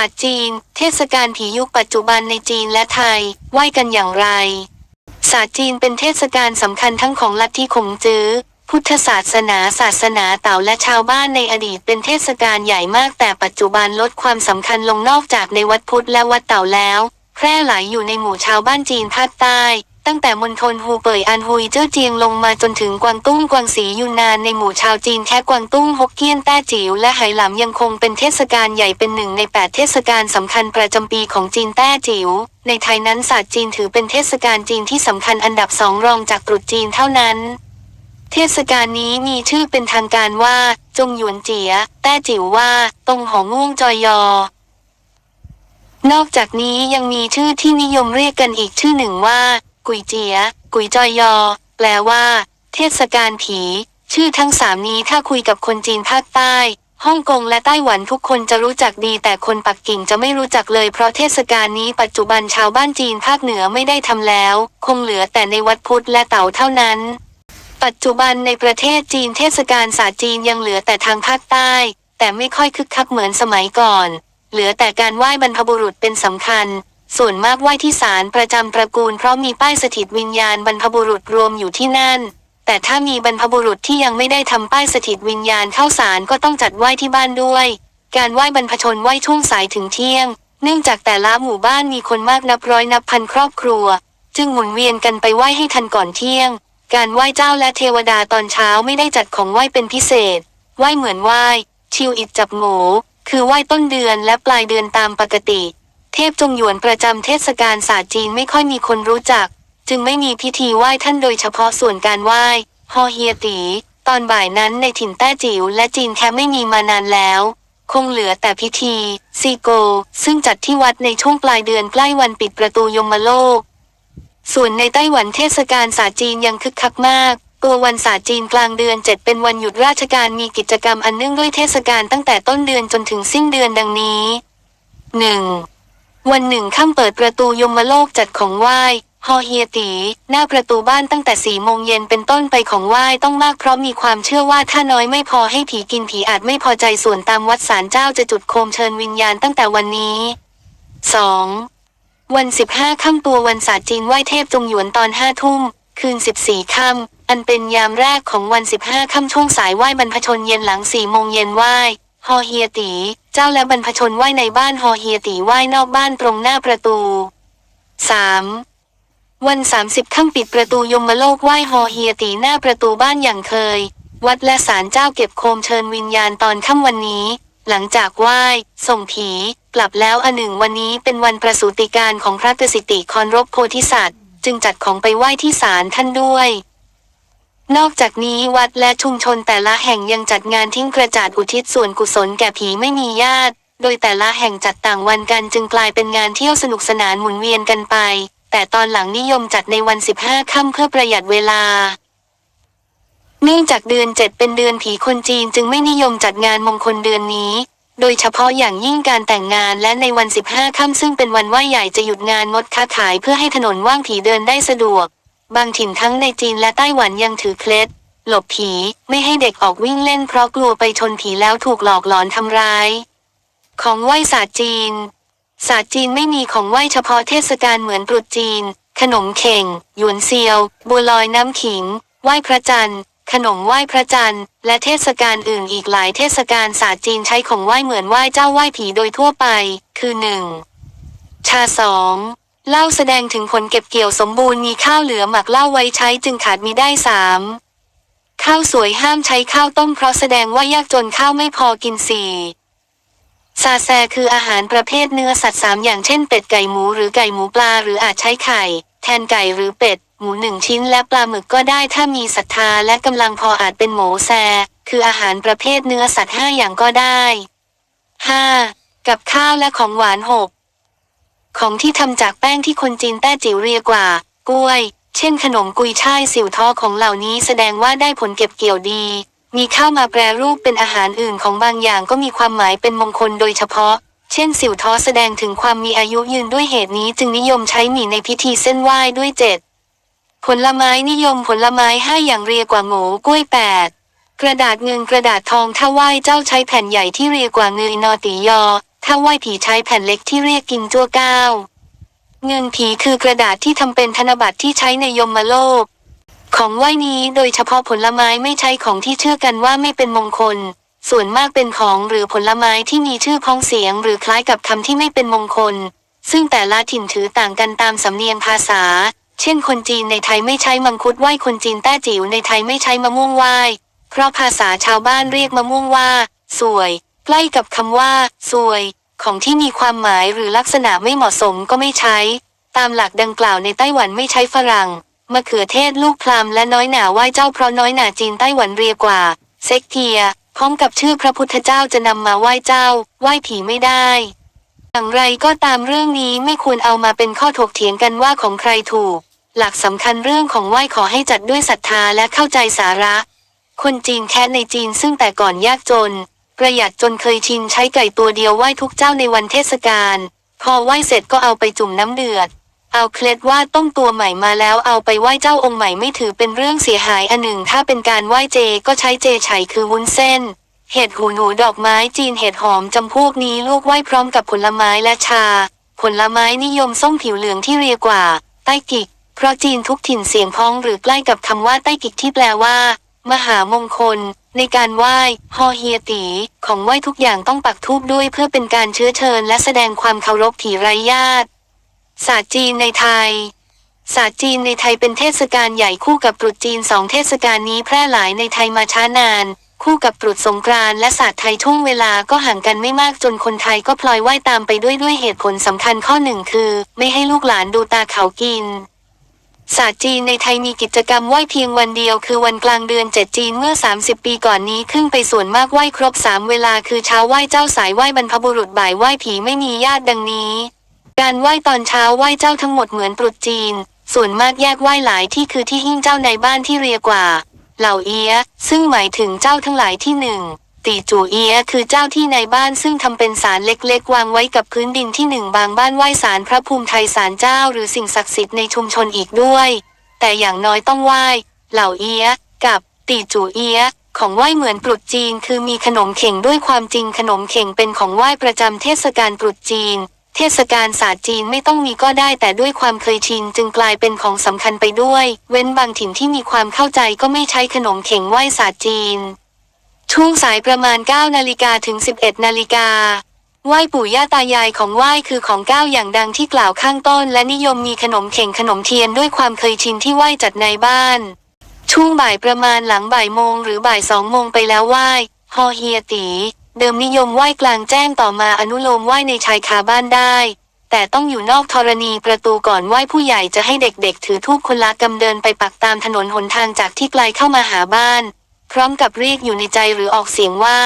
าสตร์จีน เทศกาลผียุคปัจจุบันในจีนและไทย ไหว้กันอย่างไร ศาสตร์จีนเป็นเทศกาลสำคัญทั้งของลัทธิขงจื้อ พุทธศาสนาศาสนาเต่าและชาวบ้านในอดีตเป็นเทศกาลใหญ่มากแต่ปัจจุบันลดความสำคัญลงนอกจากในวัดพุทธและวัดเต่าแล้ว แพร่หลายอยู่ในหมู่ชาวบ้านจีนภาคใต้ ตั้งแต่มณฑลฮูเป่ยอันฮุยเจ้าเจียงลงมาจนถึงกวางตุ้งกวางสียูนนานในหมู่ชาวจีนแค่กวางตุ้งฮกเกี้ยนแต้จิ๋วและไหหลำยังคงเป็นเทศกาลใหญ่เป็นหนึ่งในแปดเทศกาลสำคัญประจำปีของจีนแต้จิ๋วในไทยนั้นศาสตร์จีนถือเป็นเทศกาลจีนที่สำคัญอันดับสองรองจากตรุษจีนเท่านั้น เทศกาลนี้มีชื่อเป็นทางการว่า จงหยวนเจีย แต้จิ๋วว่าตงหอง่วงจอยอนอกจากนี้ยังมีชื่อที่นิยมเรียกกันอีกชื่อหนึ่งว่า กุยเจีย กุยจอยยอ แปลว่า เทศกาลผี ชื่อทั้งสามนี้ถ้าคุยกับคนจีนภาคใต้ฮ่องกงและไต้หวันทุกคนจะรู้จักดี แต่คนปักกิ่งจะไม่รู้จักเลยเพราะเทศกาลนี้ปัจจุบันชาวบ้านจีนภาคเหนือไม่ได้ทำแล้ว คงเหลือแต่ในวัดพุทธและเต่าเท่านั้น ปัจจุบันในประเทศจีนเทศกาลศาสตร์จีนยังเหลือแต่ทางภาคใต้ แต่ไม่ค่อยคึกคักเหมือนสมัยก่อน เหลือแต่การไหว้บรรพบุรุษเป็นสำคัญ ส่วนมากไหว้ที่ศาลประจำตระกูลเพราะมีป้ายสถิตวิญญาณบรรพบุรุษรวมอยู่ที่นั่น แต่ถ้ามีบรรพบุรุษที่ยังไม่ได้ทำป้ายสถิตวิญญาณเข้าศาลก็ต้องจัดไหว้ที่บ้านด้วย การไหว้บรรพชนไหว้ช่วงสายถึงเที่ยง เนื่องจากแต่ละหมู่บ้านมีคนมากนับร้อยนับพันครอบครัว จึงหมุนเวียนกันไปไหว้ให้ทันก่อนเที่ยง การไหว้เจ้าและเทวดาตอนเช้าไม่ได้จัดของไหว้เป็นพิเศษ ไหว้เหมือนไหว้ ชิวอิดจับโง่คือไหว้ต้นเดือนและปลายเดือนตามปกติ เทพจงหยวนประจำเทศกาลศาสตร์จีนไม่ค่อยมีคนรู้จัก จึงไม่มีพิธีไหว้ท่านโดยเฉพาะส่วนการไหว้ฮอเฮียตี ตอนบ่ายนั้นในถิ่นแต้จิ๋วและจีนแทบไม่มีมานานแล้ว คงเหลือแต่พิธี ซีโก ซึ่งจัดที่วัดในช่วงปลายเดือนใกล้วันปิดประตูยมโลก ส่วนในไต้หวันเทศกาลศาสตร์จีนยังคึกคักมากตัววันศาสตร์จีนกลางเดือนเจ็ดเป็นวันหยุดราชการมีกิจกรรมอันเนื่องด้วยเทศกาลตั้งแต่ต้นเดือนจนถึงสิ้นเดือนดังนี้ 1. วันหนึ่งค่ำเปิดประตูยมโลกจัดของไหว้ฮอเฮียตี หน้าประตูบ้านตั้งแต่สี่โมงเย็นเป็นต้นไปของไหว้ต้องมากเพราะมีความเชื่อว่าถ้าน้อยไม่พอให้ผีกินผีอาจไม่พอใจส่วนตามวัดศาลเจ้าจะจุดโคมเชิญวิญญาณตั้งแต่วันนี้ 2. วันสิบห้าค่ำตัววันศาสตร์จีนไหว้เทพจงหยวนตอนห้าทุ่ม คืนสิบสี่ค่ำอันเป็นยามแรกของวันสิบห้าค่ำช่วงสายไหว้บรรพชนเย็นหลังสี่โมงเย็นไหว้ฮอเฮียตี เจ้าและบรรพชนไหว้ในบ้านฮอเฮียตีไหว้นอกบ้านตรงหน้าประตู 3. วันสามสิบค่ำปิดประตูยมโลกไหว้ฮอเฮียตีหน้าประตูบ้านอย่างเคย วัดและศาลเจ้าเก็บโคมเชิญวิญญาณตอนค่ำวันนี้ หลังจากไหว้ ส่งผีกลับแล้วอันหนึ่งวันนี้เป็นวันประสูติการของพระกสิติคอนรบโพธิสัตว์ จึงจัดของไปไหว้ที่ศาลท่านด้วย นอกจากนี้วัดและชุมชนแต่ละแห่งยังจัดงานทิ้งกระจาดอุทิศส่วนกุศลแก่ผีไม่มีญาติ โดยแต่ละแห่งจัดต่างวันกันจึงกลายเป็นงานเที่ยวสนุกสนานหมุนเวียนกันไป แต่ตอนหลังนิยมจัดในวัน 15 ค่ำเพื่อประหยัดเวลา เนื่องจากเดือนเจ็ดเป็นเดือนผีคนจีนจึงไม่นิยมจัดงานมงคลเดือนนี้ โดยเฉพาะอย่างยิ่งการแต่งงานและในวัน 15 ค่ำซึ่งเป็นวันไหว้ใหญ่จะหยุดงานงดค้าขายเพื่อให้ถนนว่างผีเดินได้สะดวก บางถิ่นทั้งในจีนและไต้หวันยังถือเคล็ด หลบผีไม่ให้เด็กออกวิ่งเล่นเพราะกลัวไปชนผีแล้วถูกหลอกหลอนทำร้าย ของไหว้ศาสตร์จีน ศาสตร์จีนไม่มีของไหว้เฉพาะเทศกาลเหมือนตรุษจีน ขนมเข่ง หยวนเซียว บัวลอยน้ำขิง ไหว้พระจันทร์ขนมไหว้พระจันทร์และเทศกาลอื่นอีกหลายเทศกาลศาสตร์จีนใช้ของไหว้เหมือนไหว้เจ้าไหว้ผีโดยทั่วไป คือหนึ่งชาสอง เหล้าแสดงถึงผลเก็บเกี่ยวสมบูรณ์มีข้าวเหลือหมักเหล้าไว้ใช้จึงขาดมีได้สามข้าวสวยห้ามใช้ข้าวต้มเพราะแสดงว่ายากจนข้าวไม่พอกินสี่ซาแซคืออาหารประเภทเนื้อสัตว์สามอย่างเช่นเป็ดไก่หมูหรือไก่หมูปลาหรืออาจใช้ไข่ แทนไก่หรือเป็ด หมูหนึ่งชิ้นและปลาหมึกก็ได้ถ้ามีศรัทธาและกำลังพออาจเป็นหมูแซ คืออาหารประเภทเนื้อสัตว์ห้าอย่างก็ได้ห้ากับข้าวและของหวานหก ของที่ทำจากแป้งที่คนจีนแต้จิ๋วเรียกว่า กล้วย เช่นขนมกุยช่ายสิวท้อของเหล่านี้แสดงว่าได้ผลเก็บเกี่ยวดี มีข้าวมาแปรรูปเป็นอาหารอื่นของบางอย่างก็มีความหมายเป็นมงคลโดยเฉพาะ เช่น สิวท้อแสดงถึงความมีอายุยืนด้วยเหตุนี้จึงนิยมใช้หมี่ในพิธีเส้นไหว้ด้วยเจ็ดผลไม้นิยมผลไม้ห้าอย่างเรียกว่าโง่กล้วยแปดกระดาษเงินกระดาษทองถ้าไหว้เจ้าใช้แผ่นใหญ่ที่เรียกว่าเงยนอติยอ ถ้าไหว้ผีใช้แผ่นเล็กที่เรียกกินจั่วเก้าเงินผีคือกระดาษที่ทำเป็นธนบัตรที่ใช้ในยมโลก ของไหว้นี้โดยเฉพาะผลไม้ไม่ใช่ของที่เชื่อกันว่าไม่เป็นมงคล ส่วนมากเป็นของหรือผลไม้ที่มีชื่อพ้องเสียงหรือคล้ายกับคำที่ไม่เป็นมงคล ซึ่งแต่ละถิ่นถือต่างกันตามสำเนียงภาษา เช่น คนจีนในไทยไม่ใช้มังคุดไหว้คนจีนแต้จิ๋วในไทยไม่ใช้มะม่วงไหว้ เพราะภาษาชาวบ้านเรียกมะม่วงว่า สวย ใกล้กับคำว่าสวย ของที่มีความหมายหรือลักษณะไม่เหมาะสมก็ไม่ใช้ ตามหลักดังกล่าวในไต้หวันไม่ใช้ฝรั่งมะเขือเทศลูกพลัมและน้อยหนาไหว้เจ้าเพราะน้อยหนาจีนไต้หวันเรียกว่า เซ็กเทียพร้อมกับชื่อพระพุทธเจ้าจะนำมาไหว้เจ้า ไหว้ผีไม่ได้อย่างไรก็ตามเรื่องนี้ไม่ควรเอามาเป็นข้อถกเถียงกันว่าของใครถูก หลักสำคัญเรื่องของไหว้ขอให้จัดด้วยศรัทธาและเข้าใจสาระ คนจีนแค่ในจีนซึ่งแต่ก่อนยากจน ประหยัดจนเคยชินใช้ไก่ตัวเดียวไหว้ทุกเจ้าในวันเทศกาล พอไหว้เสร็จก็เอาไปจุ่มน้ำเดือด เอาเคล็ดว่าต้มตัวใหม่มาแล้วเอาไปไหว้เจ้าองค์ใหม่ไม่ถือเป็นเรื่องเสียหายอันหนึ่ง ถ้าเป็นการไหว้เจก็ใช้เจไฉคือวุ้นเส้น เห็ดหูหนูดอกไม้จีนเห็ดหอมจำพวกนี้ลวกไหว้พร้อมกับผลไม้และชา ผลไม้นิยมส้มผิวเหลืองที่เรียกว่า ใต้กิก เพราะจีนทุกถิ่นเสียงพ้องหรือใกล้กับคำว่าใต้กิกที่แปลว่า มหามงคล ในการไหว้ฮอเฮียตี ของไหว้ทุกอย่างต้องปักธูปด้วยเพื่อเป็นการเชื้อเชิญและแสดงความเคารพผีไร้ญาติศาสตร์จีนในไทยศาสตร์จีนในไทยเป็นเทศกาลใหญ่คู่กับตรุษจีนสองเทศกาลนี้แพร่หลายในไทยมาช้านาน คู่กับตรุษสงกรานและศาสตร์ไทยช่วงเวลาก็ห่างกันไม่มากจนคนไทยก็พลอยไหว้ตามไปด้วยด้วยเหตุผลสำคัญข้อหนึ่งคือ ไม่ให้ลูกหลานดูตาเขากิน ศาสตร์จีนในไทยมีกิจกรรมไหว้เพียงวันเดียวคือวันกลางเดือนเจ็ดจีนเมื่อ 30 ปีก่อนนี้ขึ้นไปส่วนมากไหว้ครบสามเวลาคือเช้าไหว้เจ้าสายไหว้บรรพบุรุษบ่ายไหว้ผีไม่มีญาติดังนี้ การไหว้ตอนเช้าไหว้เจ้าทั้งหมดเหมือนตรุษจีน ส่วนมากแยกไหว้หลายที่คือที่หิ้งเจ้าในบ้านที่เรียกว่า เหล่าเอียซึ่งหมายถึงเจ้าทั้งหลายที่หนึ่ง ตีจูเอียคือเจ้าที่ในบ้านซึ่งทำเป็นศาลเล็กๆ วางไว้กับพื้นดินที่หนึ่งบางบ้านไหว้ศาลพระภูมิไทยศาลเจ้าหรือสิ่งศักดิ์สิทธิ์ในชุมชนอีกด้วย แต่อย่างน้อยต้องไหว้ เหล่าเอียกับตีจูเอียของไหว้เหมือนตรุษจีนคือมีขนมเข่งด้วยความจริงขนมเข่งเป็นของไหว้ประจำเทศกาลตรุษจีน เทศกาลศาสตร์จีนไม่ต้องมีก็ได้แต่ด้วยความเคยชินจึงกลายเป็นของสำคัญไปด้วย เว้นบางถิ่นที่มีความเข้าใจก็ไม่ใช้ขนมเข่งไหว้ศาสตร์จีน ช่วงสายประมาณ 9 นาฬิกาถึง 11 นาฬิกาไหว้ปู่ย่าตายายของไหว้คือของก้าวอย่างดังที่กล่าวข้างต้น และนิยมมีขนมเข่งขนมเทียนด้วยความเคยชินที่ไหว้จัดในบ้าน ช่วงบ่ายประมาณหลังบ่ายโมงหรือบ่ายสองโมงไปแล้วไหว้ฮอเฮียตี เดิมนิยมไหว้กลางแจ้งต่อมาอนุโลมไหว้ในชายคาบ้านได้ แต่ต้องอยู่นอกธรณีประตูก่อนไหว้ผู้ใหญ่จะให้เด็กๆ ถือทูบคนละกำเดินไปปักตามถนนหนทางจากที่ไกลเข้ามาหาบ้าน พร้อมกับเรียกอยู่ในใจหรือออกเสียงว่า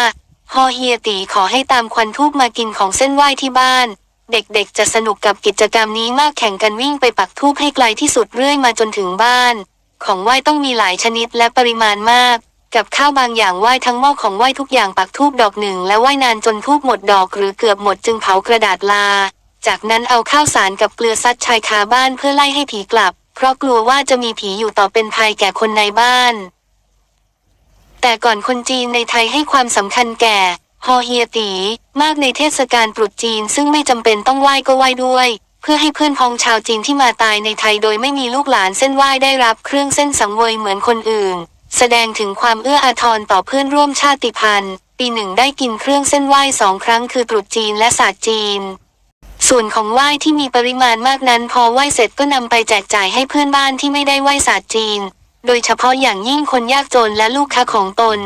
ฮอเฮียตีขอให้ตามควันทูบมากินของเส้นไหว้ที่บ้าน เด็กๆจะสนุกกับกิจกรรมนี้มากแข่งกันวิ่งไปปักทูบให้ไกลที่สุดเรื่อยมาจนถึงบ้าน ของไหว้ต้องมีหลายชนิดและปริมาณมาก กับข้าวบางอย่างไหว้ทั้งหม้อของไหว้ทุกอย่างปักทูบดอกหนึ่ง และไหว้นานจนทูบหมดดอกหรือเกือบหมดจึงเผากระดาษลา จากนั้นเอาข้าวสารกับเกลือซัดชายคาบ้านเพื่อไล่ให้ผีกลับ เพราะกลัวว่าจะมีผีอยู่ต่อเป็นภัยแก่คนในบ้าน แต่ก่อนคนจีนในไทยให้ความสำคัญแก่ฮอเฮียตี มากในเทศกาลตรุษจีนซึ่งไม่จำเป็นต้องไหว้ก็ไหว้ด้วย เพื่อให้เพื่อนพ้องชาวจีนที่มาตายในไทยโดยไม่มีลูกหลานเส้นไหว้ได้รับเครื่องเส้นสังเวยเหมือนคนอื่น แสดงถึงความเอื้ออาทรต่อเพื่อนร่วมชาติพันธุ์ ปีหนึ่งได้กินเครื่องเส้นไหว้สองครั้งคือตรุษจีนและศาสตร์จีน ส่วนของไหว้ที่มีปริมาณมากนั้นพอไหว้เสร็จก็นำไปแจกจ่ายให้เพื่อนบ้านที่ไม่ได้ไหว้ศาสตร์จีน โดยเฉพาะอย่างยิ่งคนยากจนและลูกค้าของตน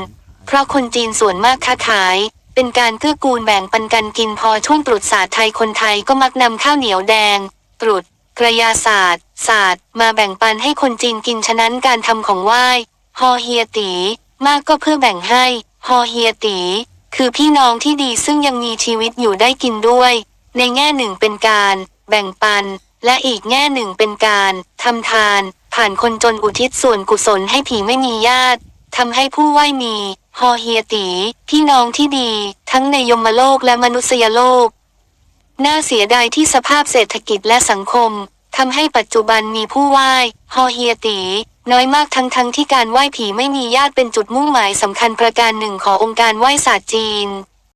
เพราะคนจีนส่วนมากค้าขาย เป็นการเกื้อกูลแบ่งปันกันกินพอช่วงตรุษศาสตร์ไทยคนไทยก็มักนำข้าวเหนียวแดง ตรุษกระยาศาสตร์ศาสตร์ มาแบ่งปันให้คนจีนกินฉะนั้นการทำของไหว้ฮอเฮียตีมากก็เพื่อแบ่งให้ฮอเฮียตีคือพี่น้องที่ดีซึ่งยังมีชีวิตอยู่ได้กินด้วย ในแง่หนึ่งเป็นการ แบ่งปัน และอีกแง่หนึ่งเป็นการทำทาน ผ่านคนจนอุทิศส่วนกุศลให้ผีไม่มีญาติทำให้ผู้ไหว้มีฮอเฮียตีพี่น้องที่ดี ทั้งในยมโลกและมนุษยโลก น่าเสียดายที่สภาพเศรษฐกิจและสังคมทำให้ปัจจุบันมีผู้ไหว้ฮอเฮียตีน้อยมากทั้งทั้งที่การไหว้ผีไม่มีญาติเป็นจุดมุ่งหมายสำคัญประการหนึ่งขององค์การไหว้ศาสตร์จีน